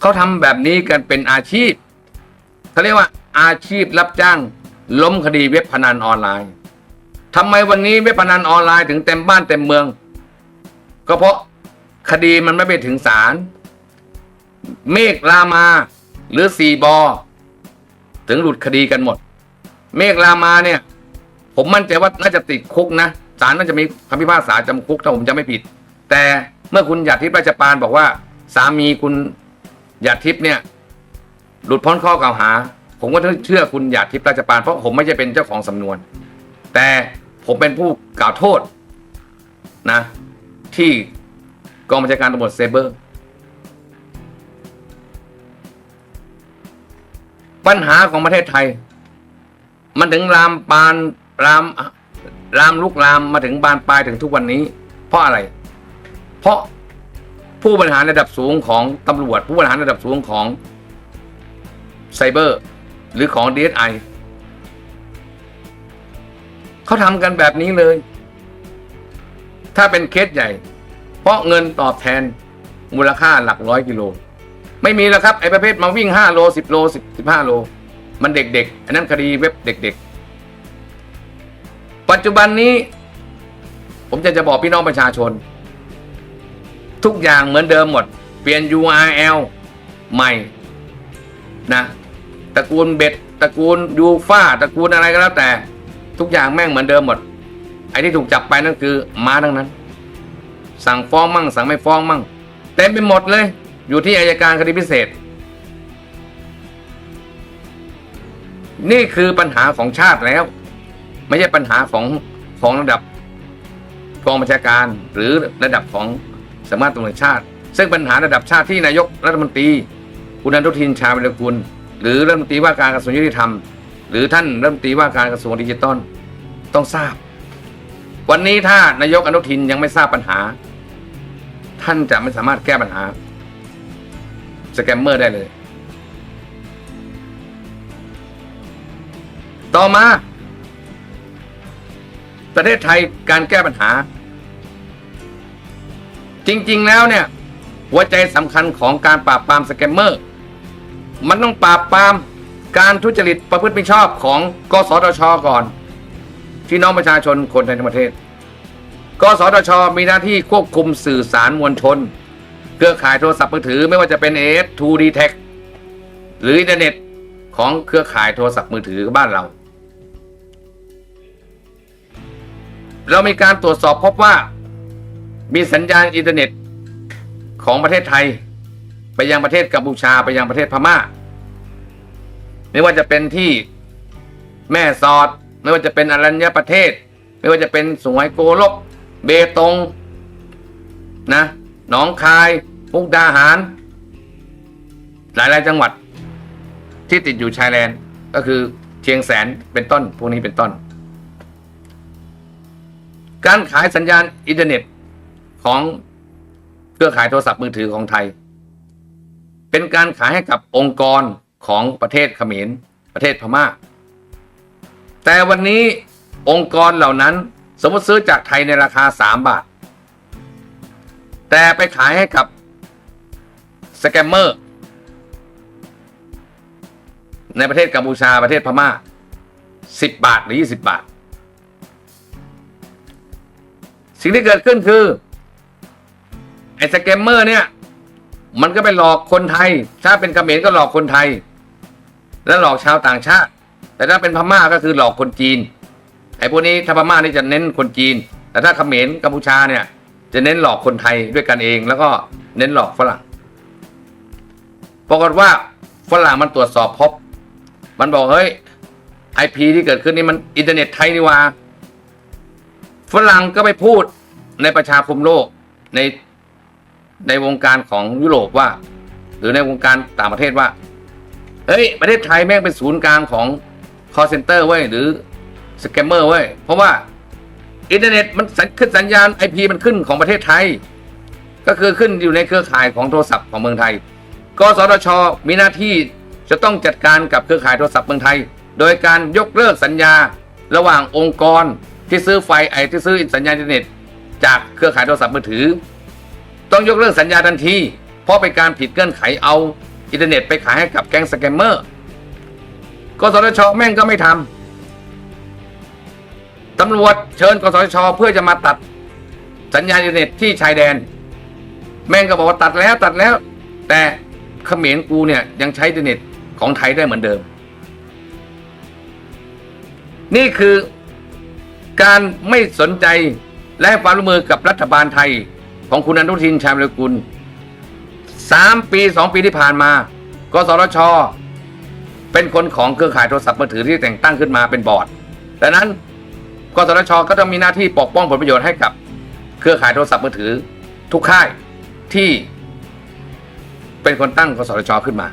เขาทำแบบนี้กันเป็นอาชีพเขาเรียกว่าอาชีพรับจ้าง ล้มคดีเว็บพนันออนไลน์ทำไมวันนี้เว็บพนันออนไลน์ถึงเต็มบ้านเต็มเมือง ก็เพราะคดีมันไม่ไปถึงศาลเมฆรามา หรือสีบอ ถึงหลุดคดีกันหมด เมฆรามาเนี่ย ผมมั่นใจว่าน่าจะติดคุกนะศาลน่าจะมีคำพิพากษาจำคุกถ้าผมจะไม่ผิด แต่เมื่อคุณหยาดทิพย์ราชปานบอกว่า สามีคุณ หยาดทิพย์เนี่ยหลุดพ้นข้อกล่าวหา ผมก็ต้องเชื่อคุณหยาดทิพย์ราชปานเพราะผมไม่ใช่เป็นเจ้าของสำนวน แต่ผมเป็นผู้กล่าวโทษนะ ที่กองบัญชาการตำรวจเซเบอร์ ปัญหาของประเทศไทย มันถึงลามปานลามลามลุกลามมาถึงบานปลายถึงทุกวันนี้ เพราะอะไร เพราะ ผู้บริหารระดับสูงของตำรวจ ผู้บริหารระดับสูงของไซเบอร์ หรือของ DSI เขาทำกันแบบนี้เลย ถ้าเป็นเคสใหญ่ เพราะเงินตอบแทนมูลค่าหลักร้อยกิโล ไม่มีแล้วครับ ไอ้ประเภทมาวิ่งห้าโลสิบโลสิบสิบห้าโล มันเด็กๆ อันนั้นคดีเว็บเด็กๆ ปัจจุบันนี้ ผมจะจะบอกพี่น้องประชาชน ทุกอย่างเหมือนเดิมหมด เปลี่ยน URL ใหม่นะตระกูลเบ็ดตระกูลยูฟ่าตระกูลอะไรก็แล้วแต่ ทุกอย่างแม่งเหมือนเดิมหมด ไอ้ที่ถูกจับไปนั่นคือม้าทั้งนั้น สั่งฟ้องมั่ง สั่งไม่ฟ้องมั่งเต็มไปหมดเลย อยู่ที่อายการคดีพิเศษ นี่คือปัญหาของชาติแล้ว ไม่ใช่ปัญหาของของระดับกองบัญชาการหรือระดับของ สำนักงานตำรวจแห่งชาติ ซึ่งปัญหาระดับชาติที่นายกรัฐมนตรี คุณอนุทินชาญวิรกุลหรือรัฐมนตรีว่าการกระทรวงยุติธรรม หรือท่านรัฐมนตรีว่าการกระทรวงดิจิทัลต้องทราบ วันนี้ถ้านายกอนุทินยังไม่ทราบปัญหา ท่านจะไม่สามารถแก้ปัญหาสแกมเมอร์ได้เลย ต่อมา ประเทศไทยการแก้ปัญหา จริง ๆ แล้วเนี่ย หัวใจสำคัญของการปราบปรามสแกมเมอร์ มันต้องปราบปรามการทุจริตประพฤติมิชอบของกสทชก่อน ที่น้องประชาชนคนในทั้งประเทศ กสทชมีหน้าที่ควบคุมสื่อสารมวลชน เครือข่ายโทรศัพท์มือถือไม่ว่าจะเป็น AS 2D Tech หรืออินเทอร์เน็ตของเครือข่ายโทรศัพท์มือถือบ้านเรา เรามีการตรวจสอบพบว่า มีสัญญาณอินเทอร์เน็ตของประเทศไทย ไปยังประเทศกัมพูชาไปยังประเทศพม่า ไม่ว่าจะเป็นที่แม่สอด ไม่ว่าจะเป็นอรัญญประเทศ ไม่ว่าจะเป็นสวยโกลก เบตงนะหนองคายมุกดาหาร หลายๆจังหวัดที่ติดอยู่ชายแดนก็คือเชียงแสนเป็นต้น พวกนี้เป็นต้น การขายสัญญาณอินเทอร์เน็ต ของเครือข่ายโทรศัพท์มือถือของไทย เป็นการขายให้กับองค์กรของประเทศเขมรประเทศพม่า แต่วันนี้องค์กรเหล่านั้นสมมติซื้อจากไทยในราคา 3 บาท แต่ไปขายให้กับสแกมเมอร์ในประเทศกัมพูชาประเทศพม่า 10 บาทหรือ 20 บาท สิ่งที่เกิดขึ้นคือ ไอ้สแกมเมอร์เนี่ย มันก็ไปหลอกคนไทย ถ้าเป็นเขมรก็หลอกคนไทย และหลอกชาวต่างชาติ แต่ถ้าเป็นพม่าก็คือหลอกคนจีน ไอ้พวกนี้ถ้าพม่านี่จะเน้นคนจีน แต่ถ้าเขมรกัมพูชาเนี่ย จะเน้นหลอกคนไทยด้วยกันเอง แล้วก็เน้นหลอกฝรั่งปรากฏว่าฝรั่งมันตรวจสอบพบ มันบอกเฮ้ยไอพีที่เกิดขึ้นนี่มันอินเทอร์เน็ตไทยนี่ว่าฝรั่งก็ไปพูดในประชาคมโลกใน ในวงการของยุโรปว่า หรือในวงการต่างประเทศว่า เฮ้ย ประเทศไทยแม่งเป็นศูนย์กลางของ call center เว้ยหรือสแกมเมอร์เว้ยเพราะว่าอินเทอร์เน็ตมันขึ้นสัญญาณไอพีมันขึ้นของประเทศไทย ก็คือขึ้นอยู่ในเครือข่ายของโทรศัพท์ของเมืองไทย กสทช มีหน้าที่จะต้องจัดการกับเครือข่ายโทรศัพท์เมืองไทย โดยการยกเลิกสัญญาระหว่างองค์กรที่ซื้อไฟไอที่ซื้อสัญญาณอินเทอร์เน็ต จากเครือข่ายโทรศัพท์มือถือ ต้องยกเลิกสัญญาทันที เพราะเป็นการผิดเงื่อนไขเอาอินเทอร์เน็ตไปขายให้กับแก๊งสแกมเมอร์กสทชแม่งก็ไม่ทำตำรวจเชิญกสทชเพื่อจะมาตัดสัญญาณอินเทอร์เน็ตที่ชายแดน แม่งก็บอกว่าตัดแล้วตัดแล้ว แต่เขมรกูเนี่ยยังใช้อินเทอร์เน็ตของไทยได้เหมือนเดิม นี่คือการไม่สนใจและความร่วมมือกับรัฐบาลไทย ของคุณอนุทินชาญวิรกุลสามปีสองปีที่ผ่านมากสทช เป็นคนของเครือข่ายโทรศัพท์มือถือที่แต่งตั้งขึ้นมาเป็นบอร์ดดังนั้นกสทช ก็ต้องมีหน้าที่ปกป้องผลประโยชน์ให้กับ เครือข่ายโทรศัพท์มือถือ ทุกค่ายที่เป็นคนตั้งกสทช ขึ้นมา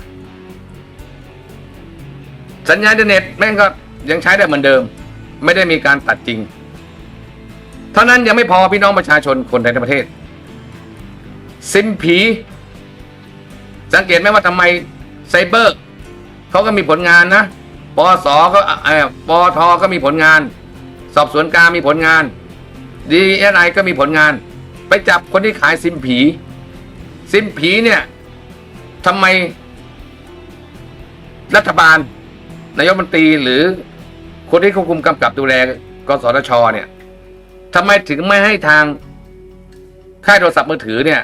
สัญญาณอินเทอร์เน็ตแม่งก็ยังใช้ได้เหมือนเดิม ไม่ได้มีการตัดจริง เท่านั้นยังไม่พอพี่น้องประชาชนคนไทยทั้งประเทศ ซิมผี สังเกตไหมว่าทำไมไซเบอร์เขาก็มีผลงานนะปอสก็เออปอทก็มีผลงาน สอบสวนกลางมีผลงานดีเอไอก็มีผลงาน ไปจับคนที่ขายซิมผีซิมผีเนี่ยทำไม รัฐบาล นายกรัฐมนตรีหรือคนที่ควบคุมกำกับดูแลกสทชเนี่ยทำไมถึงไม่ให้ทางค่ายโทรศัพท์มือถือเนี่ย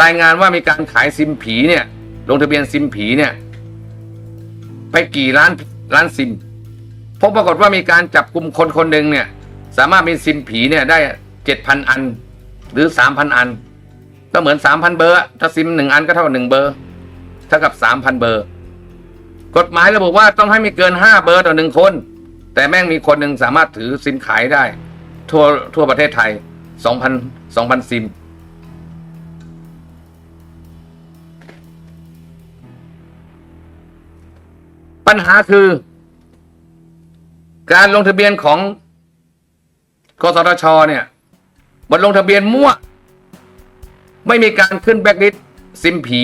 รายงานว่ามีการขายซิมผีเนี่ยลงทะเบียนซิมผีเนี่ยไปกี่ล้านล้านซิมพบปรากฏว่ามีการจับกลุ่มคนคนหนึ่งเนี่ยสามารถมีซิมผีเนี่ยได้เจ็ดพันอัน หรือสามพันอัน ก็เหมือนสามพันเบอร์ ถ้าซิมหนึ่งอันก็เท่ากับหนึ่งเบอร์เท่ากับสามพันเบอร์ กฎหมายระบุว่าต้องให้ม่เกินห้าเบอร์ต่อหนึ่งคน แต่แม่งมีคนหนึ่งสามารถถือซิมขายได้ ทั่วทั่วประเทศไทยสองพันสองพันซิม ปัญหาคือ การลงทะเบียนของกสทชเนี่ยมันลงทะเบียนมั่ว ไม่มีการขึ้นแบ็กลิสต์ซิมผี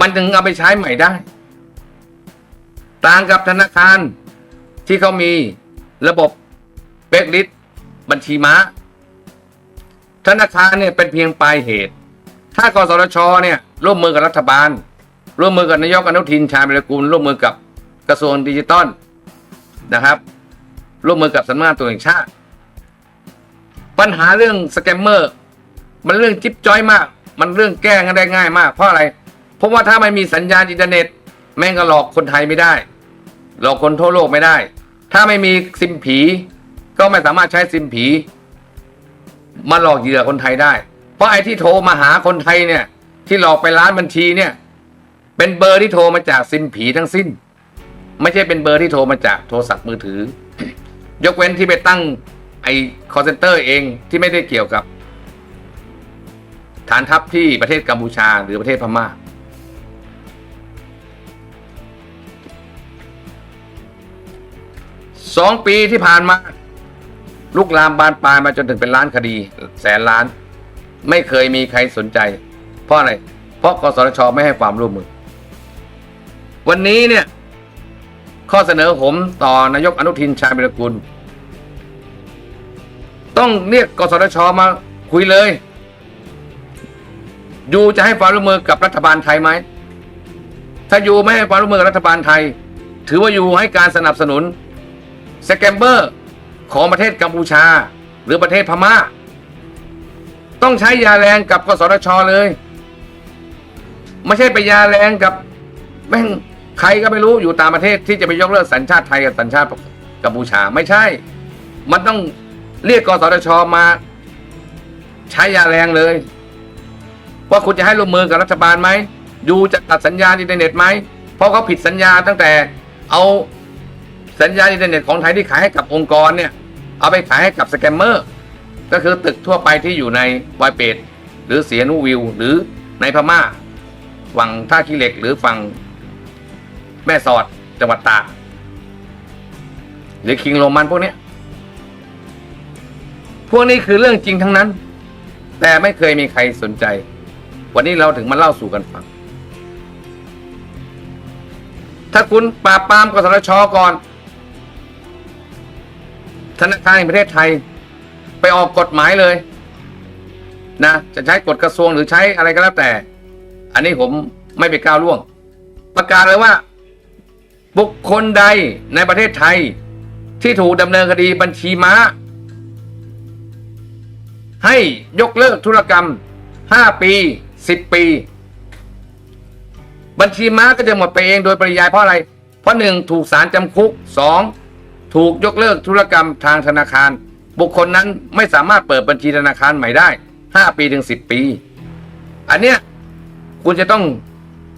มันถึงเอาไปใช้ใหม่ได้ ต่างกับธนาคารที่เขามีระบบแบ็กลิสต์บัญชีม้า ธนาคารเนี่ยเป็นเพียงปลายเหตุ ถ้ากสทชเนี่ยร่วมมือกับรัฐบาล ร่วมมือกับนายกอนุทินชาญวิรกูลร่วมมือกับกระทรวงดิจิตอลนะครับ ร่วมมือกับสำนักงานตำรวจแห่งชาติ ปัญหาเรื่องสแกมเมอร์ มันเรื่องจิ๊บจ้อยมาก มันเรื่องแก้กันได้ง่ายมาก เพราะอะไร เพราะว่าถ้าไม่มีสัญญาณอินเทอร์เน็ต แม่งก็หลอกคนไทยไม่ได้ หลอกคนทั่วโลกไม่ได้ ถ้าไม่มีซิมผี ก็ไม่สามารถใช้ซิมผี มาหลอกเหยื่อคนไทยได้ เพราะไอ้ที่โทรมาหาคนไทยเนี่ย ที่หลอกไปร้านบัญชีเนี่ย เป็นเบอร์ที่โทรมาจากซิมผีทั้งสิ้น ไม่ใช่เป็นเบอร์ที่โทรมาจากโทรศัพท์มือถือ ยกเว้นที่ไปตั้งไอ้คอเซนเตอร์เองที่ไม่ได้เกี่ยวกับ ฐานทัพที่ประเทศกัมพูชาหรือประเทศพม่า สองปีที่ผ่านมาลุกลามบานปลายมาจนถึงเป็นล้านคดี แสนล้าน ไม่เคยมีใครสนใจ เพราะอะไร เพราะกสทชไม่ให้ความร่วมมือ วันนี้เนี่ย ข้อเสนอผมต่อนายกอนุทินชาญวิรกุล ต้องเรียกกสทชมาคุยเลยยูจะให้ความร่วมมือกับรัฐบาลไทยไหม ถ้ายูไม่ให้ความร่วมมือกับรัฐบาลไทย ถือว่ายูให้การสนับสนุนสแกมเบอร์ของประเทศกัมพูชา หรือประเทศพม่า ต้องใช้ยาแรงกับกสทชเลย ไม่ใช่ไปยาแรงกับแม่ง ใครก็ไม่รู้อยู่ตางประเทศที่จะไปยกเลิกสัญชาติไทยกับสัญชาติกัมพูชาไม่ใช่ มันต้องเรียกกสทชมา ใช้ยาแรงเลย ว่าคุณจะให้ร่วมมือกับรัฐบาลไหมอยู่จะตัดสัญญาณอินเทอร์เน็ตไหมเพราะเขาผิดสัญญาตั้งแต่เอาสัญญาณอินเทอร์เน็ตของไทยที่ขายให้กับองค์กรเนี่ย เอาไปขายให้กับสแกมเมอร์ ก็คือตึกทั่วไปที่อยู่ในวายเปดหรือเสียนูวิว หรือในพม่าฝั่งท่าขี้เหล็กหรือฝั่ง แม่สอดจังหวัดตากหรือคิงโรมันพวกนี้พวกนี้คือเรื่องจริงทั้งนั้น แต่ไม่เคยมีใครสนใจ วันนี้เราถึงมาเล่าสู่กันฟัง ถ้าคุณปราบปรามกสทชก่อน ธนาคารแห่งประเทศไทย ไปออกกฎหมายเลย นะ จะใช้กฎกระทรวงหรือใช้อะไรก็แล้วแต่ อันนี้ผมไม่ไปก้าวล่วง ประกาศเลยว่า บุคคลใดในประเทศไทย ที่ถูกดำเนินคดีบัญชีม้า ให้ยกเลิกธุรกรรม 5 ปี 10 ปี บัญชีม้าก็จะหมดไปเองโดยปริยายเพราะอะไร เพราะหนึ่งถูกศาลจำคุกสองถูกยกเลิกธุรกรรมทางธนาคาร บุคคลนั้นไม่สามารถเปิดบัญชีธนาคารใหม่ได้ 5 ปีถึง 10 ปี อันเนี้ยคุณจะต้อง